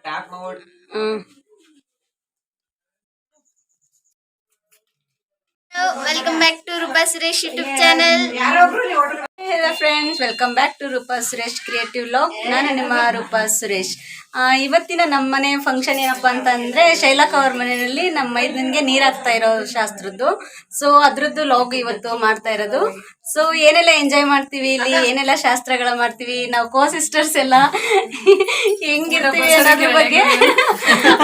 Tap ಮಾಡಿ ಹ್ಮ್. Welcome back to Rupa Suresh YouTube channel hello friends welcome back to Rupa Suresh creative vlog ನಾನು ನಿಮ್ಮ ರೂಪಾ ಸುರೇಶ್ ಆ, ಇವತ್ತಿನ ನಮ್ಮ ಮನೆ ಫಂಕ್ಷನ್ ಏನಪ್ಪ ಅಂತಂದ್ರೆ ಶೈಲಾ ಅವ್ರ ಮನೆಯಲ್ಲಿ ನಮ್ಮ ಮೈದನಿಗೆ ನೀರ್ ಹಾಕ್ತಾ ಇರೋ ಶಾಸ್ತ್ರದ್ದು. ಸೊ ಅದ್ರದ್ದು ಲಾಗ್ ಇವತ್ತು ಮಾಡ್ತಾ ಇರೋದು. ಸೊ ಏನೆಲ್ಲ ಎಂಜಾಯ್ ಮಾಡ್ತೀವಿ ಇಲ್ಲಿ? ಏನೆಲ್ಲ ಶಾಸ್ತ್ರಗಳ ಮಾಡ್ತೀವಿ? ನಾವು ಕೋ ಸಿಸ್ಟರ್ಸ್ ಎಲ್ಲ ಹೆಂಗಿರ್ತೀವಿ ಅನ್ನೋದ್ರ ಬಗ್ಗೆ.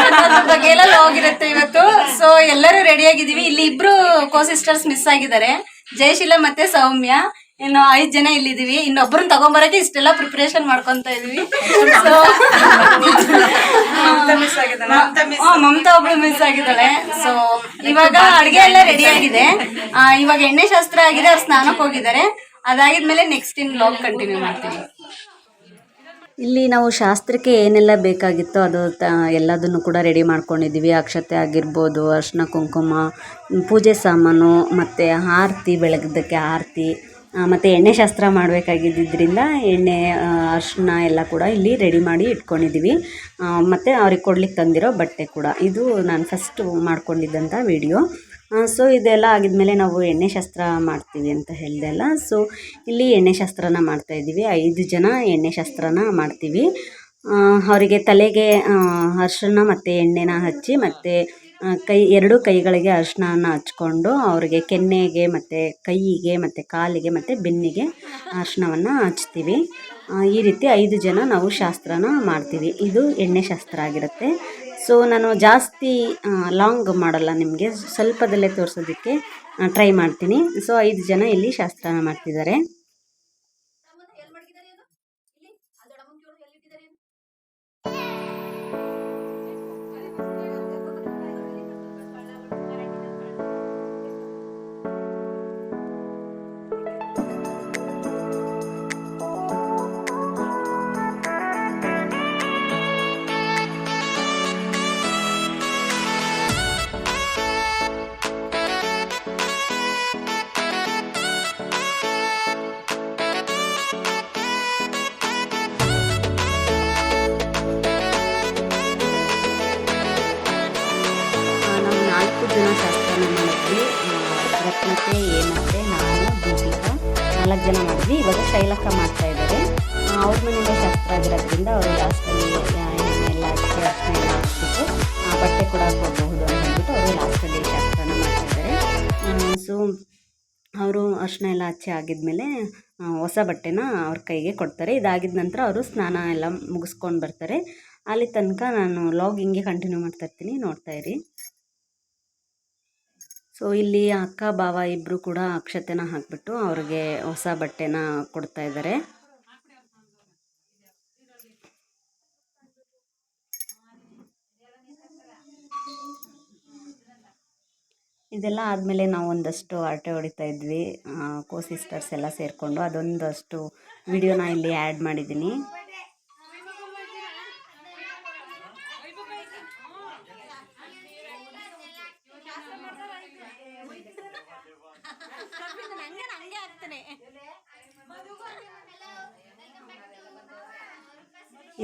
ಅನ್ನೋದ್ರ ಬಗ್ಗೆ ಎಲ್ಲ ಹೋಗಿರುತ್ತೆ ಇವತ್ತು. ಸೊ ಎಲ್ಲರೂ ರೆಡಿ ಆಗಿದೀವಿ ಇಲ್ಲಿ ಇಬ್ರು ಕೋ ಸಿಸ್ಟರ್ಸ್ ಮಿಸ್ ಆಗಿದ್ದಾರೆ. ಜಯಶೀಲ ಮತ್ತೆ ಸೌಮ್ಯ. ಇನ್ನು ಐದ್ ಜನ ಇಲ್ಲಿದೀವಿ ಇನ್ನೊಬ್ಬರನ್ನ ತಗೊಂಬರಕ್ಕೆ ಇಷ್ಟೆಲ್ಲ ಪ್ರಿಪರೇಷನ್ ಮಾಡ್ಕೊಂತ ಇದೀವಿ. ಸೊ ಮಮತಾ ಒಬ್ಳು ಮಿಸ್ ಆಗಿದ್ದಾಳೆ. ಸೊ ಇವಾಗ ಅಡ್ಗೆ ಎಲ್ಲ ರೆಡಿ ಆಗಿದೆ. ಆ, ಇವಾಗ ಎಣ್ಣೆ ಶಾಸ್ತ್ರ ಆಗಿದೆ ಅವ್ರು ಸ್ನಾನಕ್ಕೆ ಹೋಗಿದ್ದಾರೆ. ಅದಾಗಿದ್ಮೇಲೆ ನೆಕ್ಸ್ಟ್ ಇನ್ ಲಾಗ್ ಕಂಟಿನ್ಯೂ ಮಾಡ್ತೀವಿ. ಇಲ್ಲಿ ನಾವು ಶಾಸ್ತ್ರಕ್ಕೆ ಏನೆಲ್ಲ ಬೇಕಾಗಿತ್ತೋ ಅದು ತ ಎಲ್ಲದನ್ನು ಕೂಡ ರೆಡಿ ಮಾಡ್ಕೊಂಡಿದ್ದೀವಿ. ಅಕ್ಷತೆ ಆಗಿರ್ಬೋದು ಅರ್ಶಿನ ಕುಂಕುಮ ಪೂಜೆ ಸಾಮಾನು ಮತ್ತು ಆರತಿ ಬೆಳಗ್ದಕ್ಕೆ ಆರತಿ. ಮತ್ತು ಎಣ್ಣೆ ಶಾಸ್ತ್ರ ಮಾಡಬೇಕಾಗಿದ್ದರಿಂದ ಎಣ್ಣೆ ಅರಿಶಿನ ಎಲ್ಲ ಕೂಡ ಇಲ್ಲಿ ರೆಡಿ ಮಾಡಿ ಇಟ್ಕೊಂಡಿದ್ದೀವಿ. ಮತ್ತು ಅವ್ರಿಗೆ ಕೊಡ್ಲಿಕ್ಕೆ ತಂದಿರೋ ಬಟ್ಟೆ ಕೂಡ. ಇದು ನಾನು ಫಸ್ಟ್ ಮಾಡ್ಕೊಂಡಿದ್ದಂಥ ವಿಡಿಯೋ ಸೊ ಇದೆಲ್ಲ ಆಗಿದ್ಮೇಲೆ ನಾವು ಎಣ್ಣೆ ಶಾಸ್ತ್ರ ಮಾಡ್ತೀವಿ ಅಂತ ಹೇಳಿದೆ ಅಲ್ಲ ಸೊ ಇಲ್ಲಿ ಎಣ್ಣೆ ಶಾಸ್ತ್ರನ ಮಾಡ್ತಾ ಇದ್ದೀವಿ. ಐದು ಜನ ಎಣ್ಣೆ ಶಾಸ್ತ್ರನ ಮಾಡ್ತೀವಿ. ಅವರಿಗೆ ತಲೆಗೆ ಅರ್ಶನ ಮತ್ತು ಎಣ್ಣೆನ ಹಚ್ಚಿ ಮತ್ತು ಕೈ, ಎರಡು ಕೈಗಳಿಗೆ ಅರಿಶ್ಣನ ಹಚ್ಕೊಂಡು ಅವ್ರಿಗೆ ಕೆನ್ನೆಗೆ ಮತ್ತು ಕೈಯಿಗೆ ಮತ್ತು ಕಾಲಿಗೆ ಮತ್ತು ಬೆನ್ನಿಗೆ ಅರಿಶಿಣವನ್ನು ಹಚ್ತೀವಿ. ಈ ರೀತಿ ಐದು ಜನ ನಾವು ಶಾಸ್ತ್ರನ ಮಾಡ್ತೀವಿ. ಇದು ಎಣ್ಣೆ ಶಾಸ್ತ್ರ ಆಗಿರುತ್ತೆ. ಸೊ ನಾನು ಜಾಸ್ತಿ ಲಾಂಗ್ ಮಾಡಲ್ಲ ನಿಮಗೆ. ಸ್ವಲ್ಪದಲ್ಲೇ ತೋರಿಸೋದಕ್ಕೆ ಟ್ರೈ ಮಾಡ್ತೀನಿ. ಸೊ ಐದು ಜನ ಇಲ್ಲಿ ಶಾಸ್ತ್ರನ ಮಾಡ್ತಿದ್ದಾರೆ. ನಾಲ್ಕು ಜನ ಮಾಡಿದ್ವಿ. ಇವಾಗ ಶೈಲಕ್ಕ ಮಾಡ್ತಾ ಇದ್ದಾರೆ. ಅವ್ರ ಮನೆಯಿಂದ ಶಾಸ್ತ್ರ ಆಗಿರೋದ್ರಿಂದ ಅವರು ಲಾಸ್ಟಲ್ಲಿ ಎಣ್ಣೆ ಎಲ್ಲ ಹಚ್ಚಿ ಅರ್ಶಿನ ಎಲ್ಲ ಹಾಕ್ಬಿಟ್ಟು ಆ, ಬಟ್ಟೆ ಕೂಡ ಕೊಡಬಹುದು ಅಂತ ಹೇಳ್ಬಿಟ್ಟು ಅವರು ಲಾಸ್ಟಲ್ಲಿ ಶಾಸ್ತ್ರನ ಮಾಡ್ತಾ ಇದ್ದಾರೆ. ಸೊ ಅವರು ಅರ್ಶನ ಎಲ್ಲ ಹಚ್ಚಿ ಆಗಿದ್ಮೇಲೆ ಹೊಸ ಬಟ್ಟೆನ ಅವ್ರ ಕೈಗೆ ಕೊಡ್ತಾರೆ. ಇದಾಗಿದ ನಂತರ ಅವರು ಸ್ನಾನ ಎಲ್ಲ ಮುಗಿಸ್ಕೊಂಡು ಬರ್ತಾರೆ. ಅಲ್ಲಿ ತನಕ ನಾನು ಲಾಗ್ ಹಿಂಗೆ ಕಂಟಿನ್ಯೂ ಮಾಡ್ತಾ ಇರ್ತೀನಿ. ನೋಡ್ತಾ ಇರಿ. ಸೊ ಇಲ್ಲಿ ಅಕ್ಕ, ಭಾವ ಇಬ್ಬರು ಕೂಡ ಅಕ್ಷತೆನ ಹಾಕಿಬಿಟ್ಟು ಅವ್ರಿಗೆ ಹೊಸ ಬಟ್ಟೆನ ಕೊಡ್ತಾ ಇದ್ದಾರೆ ಇದೆಲ್ಲ ಆದಮೇಲೆ ನಾವು ಒಂದಷ್ಟು ಹರಟೆ ಹೊಡಿತಾ ಇದ್ವಿ. ಕೋ ಸಿಸ್ಟರ್ಸ್ ಎಲ್ಲ ಸೇರಿಕೊಂಡು ಅದೊಂದಷ್ಟು ವಿಡಿಯೋನ ಇಲ್ಲಿ ಆ್ಯಡ್ ಮಾಡಿದ್ದೀನಿ.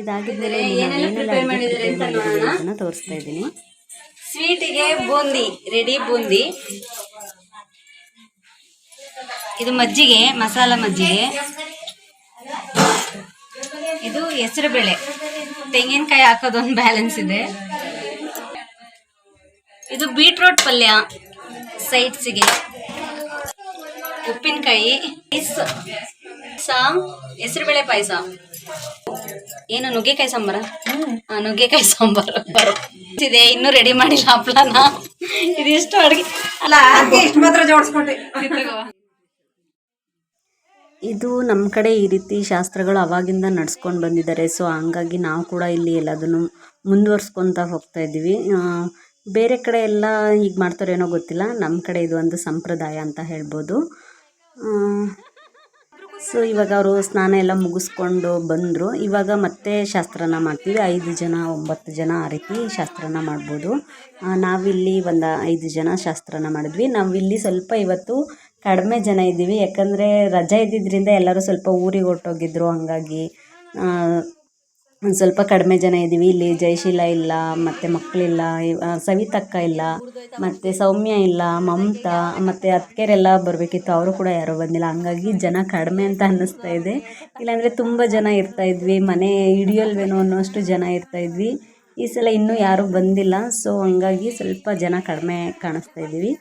ಇದಾಗಿದ್ಮೇಲೆ ಅದನ್ನು ತೋರಿಸ್ತಾ ಇದ್ದೀನಿ. ಸ್ವೀಟಿಗೆ ಬೂಂದಿ ರೆಡಿ ಬೂಂದಿ. ಇದು ಮಜ್ಜಿಗೆ ಮಸಾಲ ಮಜ್ಜಿಗೆ. ಇದು ಹೆಸರು ಬೇಳೆ ತೆಂಗಿನಕಾಯಿ ಹಾಕೋದೊಂದು ಬ್ಯಾಲೆನ್ಸ್ ಇದೆ. ಇದು ಬೀಟ್ರೋಟ್ ಪಲ್ಯ ಸೈಡ್ಸಿಗೆ ಉಪ್ಪಿನಕಾಯಿ ಹೆಸರುಬೇಳೆ ಪಾಯಸ. ಏನು, ನುಗ್ಗೆಕಾಯಿ ಸಾಂಬಾರ? ನುಗ್ಗೆಕಾಯಿ ಸಾಂಬಾರ. ಇದೆ, ಇನ್ನು ರೆಡಿ ಮಾಡಿಲ್ಲ ಹಪ್ಳನ ಇದಿಷ್ಟು ಅಡುಗೆ? ಅಲ್ಲ ಮಾತ್ರ ಜೋಡಿಸ್ಕೊಂಡೆ ಇದು ನಮ್ಮ ಕಡೆ ಈ ರೀತಿ ಶಾಸ್ತ್ರಗಳು ಅವಾಗಿಂದ ನಡ್ಸ್ಕೊಂಡು ಬಂದಿದ್ದಾರೆ. ಸೊ ಹಂಗಾಗಿ ನಾವು ಕೂಡ ಇಲ್ಲಿ ಎಲ್ಲದನ್ನು ಮುಂದುವರ್ಸ್ಕೊತಾ ಹೋಗ್ತಾ ಇದ್ದೀವಿ. ಬೇರೆ ಕಡೆ ಎಲ್ಲ ಹೀಗೆ ಮಾಡ್ತಾರೇನೋ ಗೊತ್ತಿಲ್ಲ. ನಮ್ಮ ಕಡೆ ಇದು ಒಂದು ಸಂಪ್ರದಾಯ ಅಂತ ಹೇಳ್ಬೋದು. ಸೊ ಇವಾಗ ಅವರು ಸ್ನಾನ ಎಲ್ಲ ಮುಗಿಸ್ಕೊಂಡು ಬಂದರು. ಇವಾಗ ಮತ್ತೆ ಶಾಸ್ತ್ರನ ಮಾಡ್ತೀವಿ. ಐದು ಜನ, ಒಂಬತ್ತು ಜನ ಆ ರೀತಿ ಶಾಸ್ತ್ರನ ಮಾಡ್ಬೋದು. ನಾವಿಲ್ಲಿ ಒಂದು ಐದು ಜನ ಶಾಸ್ತ್ರನ ಮಾಡಿದ್ವಿ. ನಾವಿಲ್ಲಿ ಸ್ವಲ್ಪ ಇವತ್ತು ಕಡಿಮೆ ಜನ ಇದ್ದೀವಿ. ಯಾಕಂದರೆ ರಜೆ ಇದ್ದಿದ್ದರಿಂದ ಎಲ್ಲರೂ ಸ್ವಲ್ಪ ಊರಿಗೆ ಹೊರಟೋಗಿದ್ರು. ಹಾಗಾಗಿ ಒಂದು ಸ್ವಲ್ಪ ಕಡಿಮೆ ಜನ ಇದ್ದೀವಿ. ಇಲ್ಲಿ ಜಯಶೀಲ ಇಲ್ಲ, ಮತ್ತು ಮಕ್ಕಳಿಲ್ಲ ಸವಿತಕ್ಕ ಇಲ್ಲ, ಮತ್ತು ಸೌಮ್ಯ ಇಲ್ಲ, ಮಮತಾ, ಮತ್ತು ಅತ್ತಿಗೆರೆಲ್ಲ ಬರಬೇಕಿತ್ತು. ಅವರು ಕೂಡ ಯಾರೂ ಬಂದಿಲ್ಲ. ಹಂಗಾಗಿ ಜನ ಕಡಿಮೆ ಅಂತ ಅನ್ನಿಸ್ತಾ ಇದೆ. ಇಲ್ಲಾಂದರೆ ತುಂಬ ಜನ ಇರ್ತಾ ಇದ್ವಿ. ಮನೆ ಹಿಡಿಯಲ್ವೇನೋ ಅನ್ನೋಷ್ಟು ಜನ ಇರ್ತಾ ಇದ್ವಿ. ಈ ಸಲ ಇನ್ನೂ ಯಾರೂ ಬಂದಿಲ್ಲ. ಸೊ, ಹಂಗಾಗಿ ಸ್ವಲ್ಪ ಜನ ಕಡಿಮೆ ಕಾಣಿಸ್ತಾ ಇದ್ದೀವಿ.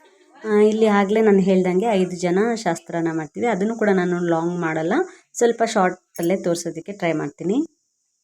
ಇಲ್ಲಿ ಆಗಲೇ ನಾನು ಹೇಳ್ದಂಗೆ ಐದು ಜನ ಶಾಸ್ತ್ರನ ಮಾಡ್ತೀವಿ. ಅದನ್ನು ಕೂಡ ನಾನು ಲಾಂಗ್ ಮಾಡಲ್ಲ. ಸ್ವಲ್ಪ ಶಾರ್ಟಲ್ಲೇ ತೋರಿಸೋದಕ್ಕೆ ಟ್ರೈ ಮಾಡ್ತೀನಿ.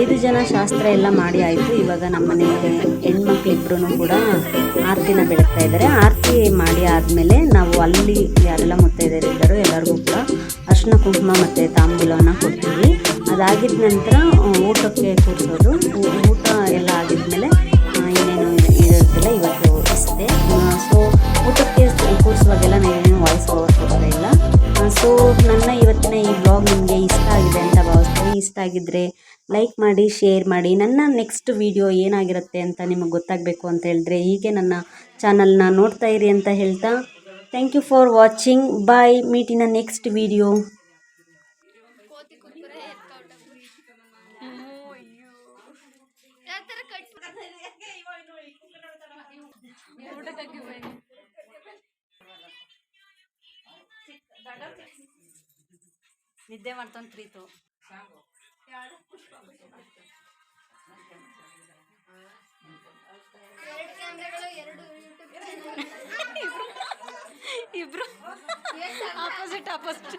ಐದು ಜನ ಶಾಸ್ತ್ರ ಎಲ್ಲ ಮಾಡಿ ಆಯಿತು. ಇವಾಗ ನಮ್ಮನೆ ಹೆಣ್ಮಕ್ಳಿಬ್ರು ಕೂಡ ಆರತಿನ ಬೆಳಗ್ತಾ ಇದ್ದಾರೆ. ಆರತಿ ಮಾಡಿ ಆದಮೇಲೆ ನಾವು ಅಲ್ಲಿ ಯಾರೆಲ್ಲ ಮುತ್ತೈದರಿದ್ದಾರೋ ಎಲ್ಲರಿಗೂ ಕೂಡ ಅರ್ಶಿನ ಕುಂಕುಮ ಮತ್ತು ತಾಂಬೂಲವನ್ನು ಕೊಡ್ತೀವಿ. ಅದಾಗಿದ ನಂತರ ಊಟಕ್ಕೆ ಕೂರಿಸೋದು. ಸೊ, ನನ್ನ ಇವತ್ತಿನ ಈ ಬ್ಲಾಗ್ ನಿಮಗೆ ಇಷ್ಟ ಆಗಿದೆ ಅಂತ ಭಾವಿಸ್ತೀನಿ. ಇಷ್ಟ ಆಗಿದ್ದರೆ ಲೈಕ್ ಮಾಡಿ ಶೇರ್ ಮಾಡಿ. ನನ್ನ ನೆಕ್ಸ್ಟ್ ವಿಡಿಯೋ ಏನಾಗಿರುತ್ತೆ ಅಂತ ನಿಮಗೆ ಗೊತ್ತಾಗಬೇಕು ಅಂತ ಹೇಳಿದ್ರೆ ಹೀಗೆ ನನ್ನ ಚಾನಲ್ನ ನೋಡ್ತಾ ಇರಿ ಅಂತ ಹೇಳ್ತಾ. Thank you for watching bye meet in next video ನಿದ್ದೆ ಮಾಡ್ತಾನೆ ಪ್ರೀತು. ಇಬ್ರು. Opposite opposite